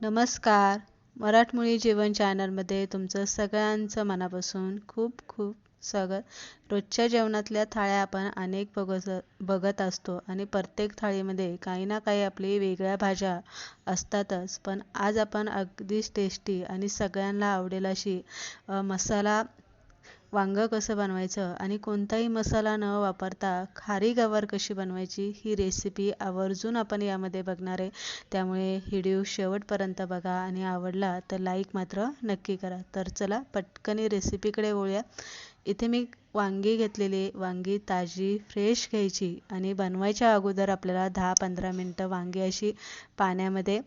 नमस्कार. मराठमोळी जेवण चॅनलमध्ये तुमचं सगळ्यांचं मनापासून खूप खूप स्वागत. रोजच्या जेवणातल्या थाळ्या आपण अनेक बघत बघत असतो आणि प्रत्येक थाळीमध्ये काही ना काही आपली वेगळ्या भाज्या असतातच. पण आज आपण अगदीच टेस्टी आणि सगळ्यांना आवडेल अशी मसाला वांगं कसं बनवायचं आणि कोणताही मसाला न वापरता खारी गवार कशी बनवायची ही रेसिपी आवर्जून आपण यामध्ये बघणार आहे. त्यामुळे व्हिडिओ शेवटपर्यंत बघा आणि आवडला तर लाईक मात्र नक्की करा. तर चला पटकनी रेसिपीकडे वळूया. इथे मी वांगी घेतलेली वांगी ताजी फ्रेश घ्यायची आणि बनवायच्या अगोदर आपल्याला दहा पंधरा मिनटं वांगी अशी पाण्यामध्ये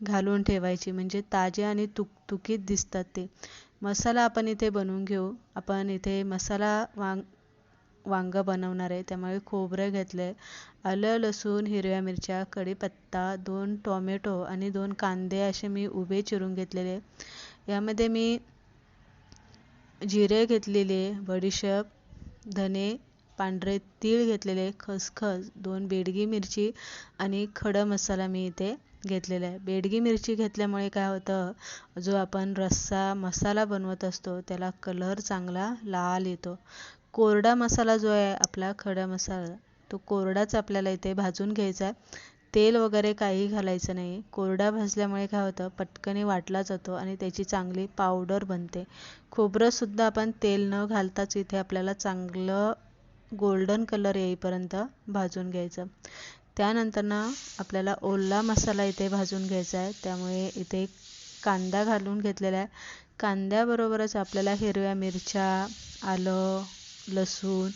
घालून ठेवायची. म्हणजे ताजे आणि तुकतुकीत दिसतात ते. मसाला आपण इथे बनवून घेऊ. आपण इथे मसाला वांग वांगं बनवणार आहे. त्यामुळे खोबरं घेतलं आहे आलं लसूण हिरव्या मिरच्या कढीपत्ता दोन टोमॅटो आणि दोन कांदे असे मी उभे चिरून घेतलेले. यामध्ये मी जिरे घेतलेले बडीशेप धने पांढरे तीळ घेतलेले खसखस दोन बेडगी मिरची आणि खडं मसाला मी इथे घेतलेला आहे. बेडगी मिरची घेतल्यामुळे काय होतं जो आपण रस्सा मसाला बनवत असतो त्याला कलर चांगला लाल येतो. कोरडा मसाला जो आहे आपला खडा मसाला तो कोरडाच आपल्याला इथे भाजून घ्यायचा आहे. तेल वगैरे काही घालायचं नाही. कोरडा भाजल्यामुळे काय होतं पटकन वाटला जातो आणि त्याची चांगली पावडर बनते. खोबरंसुद्धा आपण तेल न घालताच इथे आपल्याला चांगलं गोल्डन कलर येईपर्यंत भाजून घ्यायचं. त्यानंतर ना आपल्याला ओला मसाला इथे भाजून घ्यायचा आहे. त्यामुळे इथे कांदा घालून घेतलेला आहे. कांद्याबरोबरच आपल्याला हिरव्या मिरच्या आलं लसूण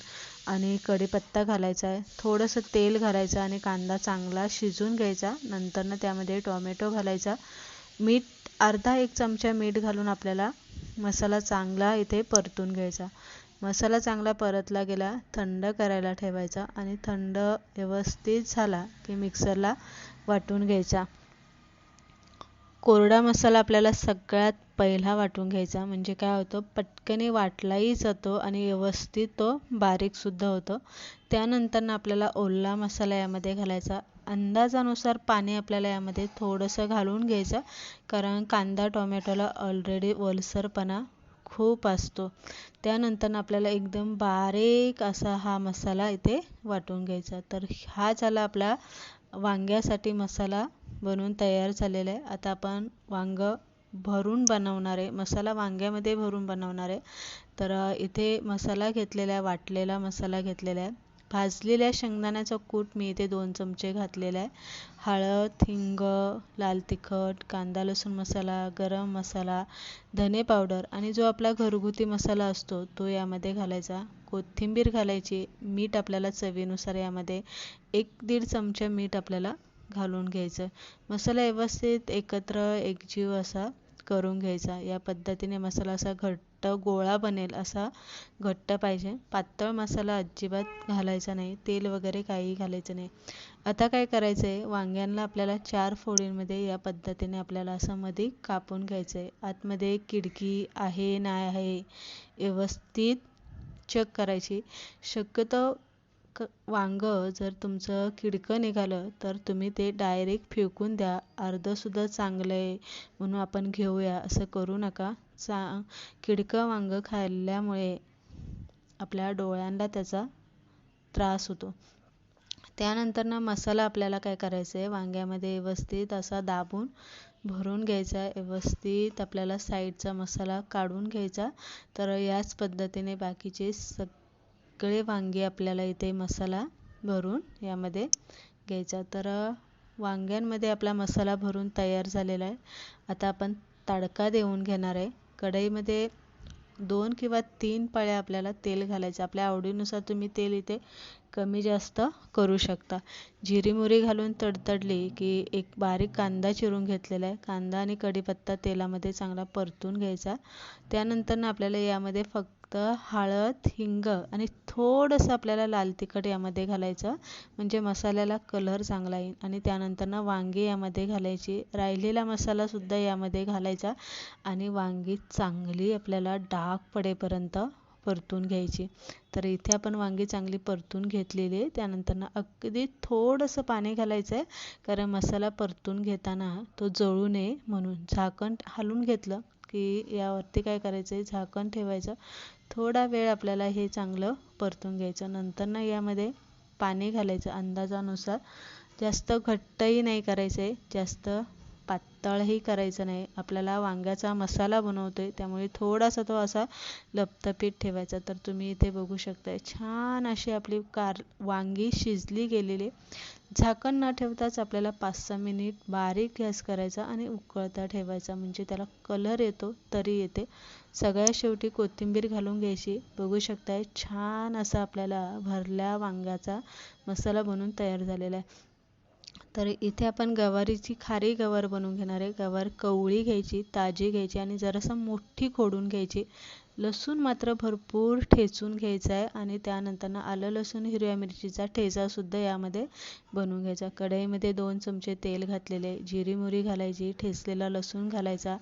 आणि कढीपत्ता घालायचा आहे. थोडंसं तेल घालायचं आणि कांदा चांगला शिजून घ्यायचा. नंतरनं त्यामध्ये टोमॅटो घालायचा. मीठ अर्धा एक चमचा मीठ घालून आपल्याला मसाला चांगला इथे परतून घ्यायचा. मसाला चांगला परतला गेला थंड करायला ठेवायचा आणि थंड व्यवस्थित झाला की मिक्सरला वाटून घ्यायचा. कोरडा मसाला आपल्याला सगळ्यात पहिला वाटून घ्यायचा. म्हणजे काय होतं? पटकने वाटलाही जातो आणि व्यवस्थित तो बारीकसुद्धा होतो. त्यानंतर आपल्याला ओला मसाला यामध्ये घालायचा. अंदाजानुसार पाणी आपल्याला यामध्ये थोडंसं घालून घ्यायचं. कारण कांदा टोमॅटोला ऑलरेडी ओलसरपणा खूप असतो. त्यानंतर आपल्याला एकदम बारीक असा हा मसाला इथे वाटून घ्यायचा. तर हा झाला आपला वांग्यासाठी मसाला बनवून तयार झालेला आहे. आता आपण वांगं भरून बनवणार आहे. मसाला वांग्यामध्ये भरून बनवणार आहे. तर इथे मसाला घेतलेला आहे वाटलेला मसाला घेतलेला आहे. भाजलेल्या शेंगदाण्याचा कूट मी इथे दोन चमचे घातलेला आहे. हळद हिंग लाल तिखट कांदा लसूण मसाला गरम मसाला धने पावडर आणि जो आपला घरगुती मसाला असतो तो यामध्ये घालायचा. कोथिंबीर घालायची मीठ आपल्याला चवीनुसार यामध्ये एक दीड चमचा मीठ आपल्याला घालून घ्यायचं. मसाला व्यवस्थित एकत्र एकजीव असा करून घ्यायचा. या पद्धतीने मसाला असा घट्ट गोळा बनेल असा घट्ट पाहिजे. पातळ मसाला अजिबात घालायचा नाही. तेल वगैरे काही घालायचं नाही. आता काय करायचं आहे वांग्यांना आपल्याला चार फोडींमध्ये या पद्धतीने आपल्याला असं मध्ये कापून घ्यायचं आहे आतमध्ये खिडकी आहे नाही आहे व्यवस्थित चेक करायची. शक्यतो क वांगं जर तुमचं किडकं निघालं तर तुम्ही ते डायरेक्ट फेकून द्या. अर्धंसुद्धा चांगलं आहे म्हणून आपण घेऊया. असं करू नका. चा किडकं वांगं खाल्ल्यामुळे आपल्या डोळ्यांना त्याचा त्रास होतो. त्यानंतर ना मसाला आपल्याला काय करायचं आहे? वांग्यामध्ये व्यवस्थित असा दाबून भरून घ्यायचा व्यवस्थित आपल्याला साईडचा मसाला काढून घ्यायचा. तर याच पद्धतीने बाकीचे सग सगळे वांगे आपल्याला इथे मसाला भरून यामध्ये घ्यायचा. तर वांग्यांमध्ये आपला मसाला भरून तयार झालेला आहे. आता आपण तडका देऊन घेणार आहे. कढईमध्ये दोन किंवा तीन पळ्या आपल्याला तेल घालायचं. आपल्या आवडीनुसार तुम्ही तेल इथे कमी जास्त करू शकता. जिरी मोहरी घालून तडतडली की एक बारीक कांदा चिरून घेतलेला आहे. कांदा आणि कढीपत्ता तेलामध्ये चांगला परतून घ्यायचा. त्यानंतर आपल्याला यामध्ये फक्त हळद हिंग आणि थोडंसं आपल्याला लाल तिखट यामध्ये घालायचं. म्हणजे मसाल्याला कलर चांगला येईल. आणि त्यानंतर वांगी यामध्ये घालायची. राहिलेला मसालासुद्धा यामध्ये घालायचा. आणि वांगी चांगली आपल्याला डाग पडेपर्यंत परतून घ्यायची. तर इथे आपण वांगी चांगली परतून घेतलेली आहे. त्यानंतर अगदी थोडंसं पाणी घालायचं आहे कारण मसाला परतून घेताना तो जळू नये म्हणून झाकण हलवून घेतलं. की यावरती काय करायचं? आहे झाकण ठेवायचं. थोडा वेळ आपल्याला हे चांगलं परतून घ्यायचं. नंतर ना यामध्ये पाणी घालायचं अंदाजानुसार. जास्त घट्टही नाही करायचं. आहे जास्त पातळही करायचं नाही. आपल्याला वांग्याचा मसाला बनवतो आहे त्यामुळे थोडासा तो असा लपतपीत ठेवायचा. तर तुम्ही इथे बघू शकताय. छान अशी आपली कार वांगी शिजली गेलेली. झाकण न ठेवताच आपल्याला पाच सहा मिनिट बारीक गॅस करायचा आणि उकळता ठेवायचा. म्हणजे त्याला कलर येतो तरी येते. सगळ्यात शेवटी कोथिंबीर घालून घ्यायची. बघू शकताय छान असा आपल्याला भरल्या वांग्याचा मसाला बनून तयार झालेला आहे. तर इथे आपण गवारीची खारी गवार बनवून घेणार आहे. गवार कवळी घ्यायची ताजी घ्यायची आणि जरासं मोठी खोडून घ्यायची. लसूण मात्र भरपूर ठेचून घ्यायचा आहे आणि त्यानंतर आलं लसूण हिरव्या मिरचीचा ठेचासुद्धा यामध्ये बनवून घ्यायचा. कढईमध्ये दोन चमचे तेल घातलेले जिरीमुरी घालायची ठेचलेला लसूण घालायचा.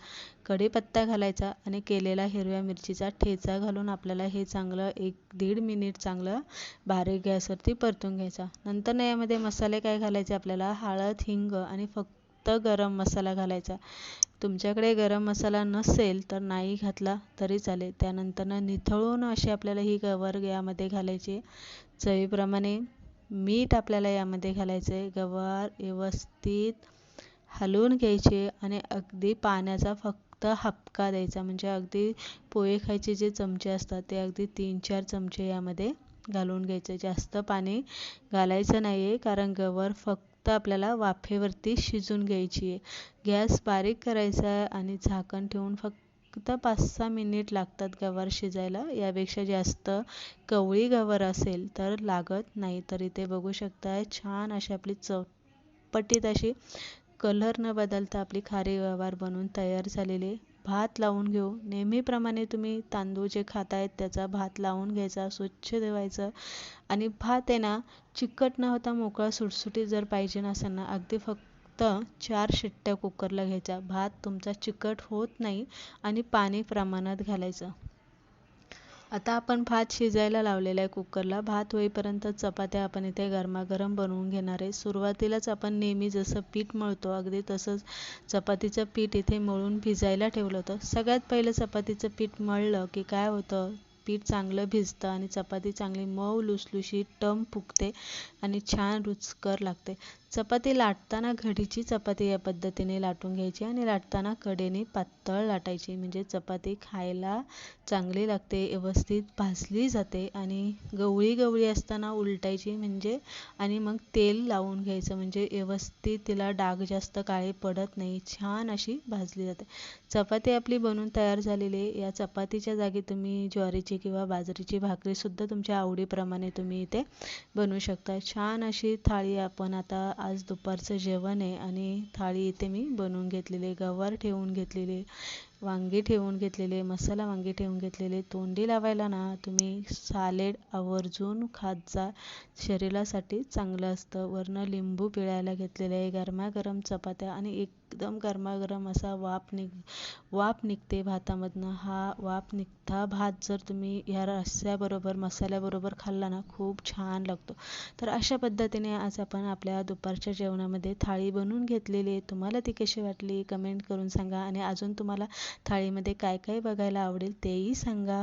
कढीपत्ता घालायचा आणि केलेला हिरव्या मिरचीचा ठेचा घालून आपल्याला हे चांगलं एक दीड मिनिट चांगलं बारीक गॅसवरती परतून घ्यायचा. नंतर यामध्ये मसाले काय घालायचे आपल्याला? हळद हिंग आणि फक्त गरम मसाला घालायचा. तुमच्याकडे गरम मसाला नसेल तर नाही घातला तरी चालेल. त्यानंतरनं निथळून अशी आपल्याला ही गवर यामध्ये घालायची. चवीप्रमाणे मीठ आपल्याला यामध्ये घालायचं आहे गवार व्यवस्थित हलवून घ्यायचे आणि अगदी पाण्याचा फक्त फक्त हपका द्यायचा. म्हणजे अगदी पोहे खायचे जे चमचे असतात ते अगदी तीन चार चमचे यामध्ये घालून घ्यायचे. जास्त पाणी घालायचं नाही आहे कारण गवर फक्त आपल्याला वाफेवरती शिजून घ्यायची आहे गॅस बारीक करायचा आहे आणि झाकण ठेवून फक्त पाच सहा मिनिट लागतात गवार शिजायला. यापेक्षा जास्त कवळी गवार असेल तर लागत नाही. तर इथे बघू शकताय छान अशी आपली चौपटीत अशी कलर न बदलता आपली खारी गवार बनवून तयार झालेली भात लावून घेऊ. नेहमीप्रमाणे तुम्ही तांदूळ जे खातायत त्याचा भात लावून घ्यायचा स्वच्छ धुवायचं आणि भात आहे ना चिकट न होता मोकळा सुटसुटीत जर पाहिजे नसेल ना अगदी फक्त चार शिट्ट्या कुकरला घ्यायच्या. भात तुमचा चिकट होत नाही आणि पाणी प्रमाणात घालायचं. आता आपण भात शिजायला लावलेला आहे कुकरला. भात होईपर्यंत चपात्या आपण इथे गरमागरम बनवून घेणार आहे. सुरुवातीलाच आपण नेहमी जसं पीठ मळतो अगदी तसंच चपातीचं पीठ इथे मळून भिजायला ठेवलं होतं. सगळ्यात पहिलं चपातीचं पीठ मळलं की काय होतं? पीठ चांगलं भिजतं आणि चपाती चांगली मऊ लुसलुशीत टम फुगते आणि छान रुचकर लागते. चपाती लाटताना घडीची चपाती या पद्धतीने लाटून घ्यायची आणि लाटताना कडेने पातळ लाटायची. म्हणजे चपाती खायला चांगली लागते व्यवस्थित भाजली जाते आणि गवळी गवळी असताना उलटायची म्हणजे आणि मग तेल लावून घ्यायचं. म्हणजे व्यवस्थित तिला डाग जास्त काळे पडत नाही छान अशी भाजली जाते. चपाती आपली बनवून तयार झालेली आहे. या चपातीच्या जागी तुम्ही ज्वारीची किंवा बाजरीची भाकरीसुद्धा तुमच्या आवडीप्रमाणे तुम्ही इथे बनवू शकता. छान अशी थाळी आपण आता आज दुपारचं जेवण आहे आणि थाळी इथे मी बनवून घेतलेली गवार ठेवून घेतलेली वांगी ठेवून घेतलेले मसाला वांगी ठेवून घेतलेले. तोंडी लावायला ना तुम्ही सालेड आवर्जून खात जा. शरीरासाठी चांगलं असतं. वरनं लिंबू पिळायला घेतलेलं आहे गरमागरम चपात्या आणि एकदम गरमागरम असा वाफ निघ वाफ निघते भातामधनं. हा वाफ निघता भात जर तुम्ही ह्या रस्स्याबरोबर मसाल्याबरोबर खाल्ला ना खूप छान लागतो. तर अशा पद्धतीने आज आपण आपल्या दुपारच्या जेवणामध्ये थाळी बनवून घेतलेली आहे. तुम्हाला ती कशी वाटली? कमेंट करून सांगा. आणि अजून तुम्हाला थाळीमध्ये काय काय बघायला आवडेल तेही सांगा.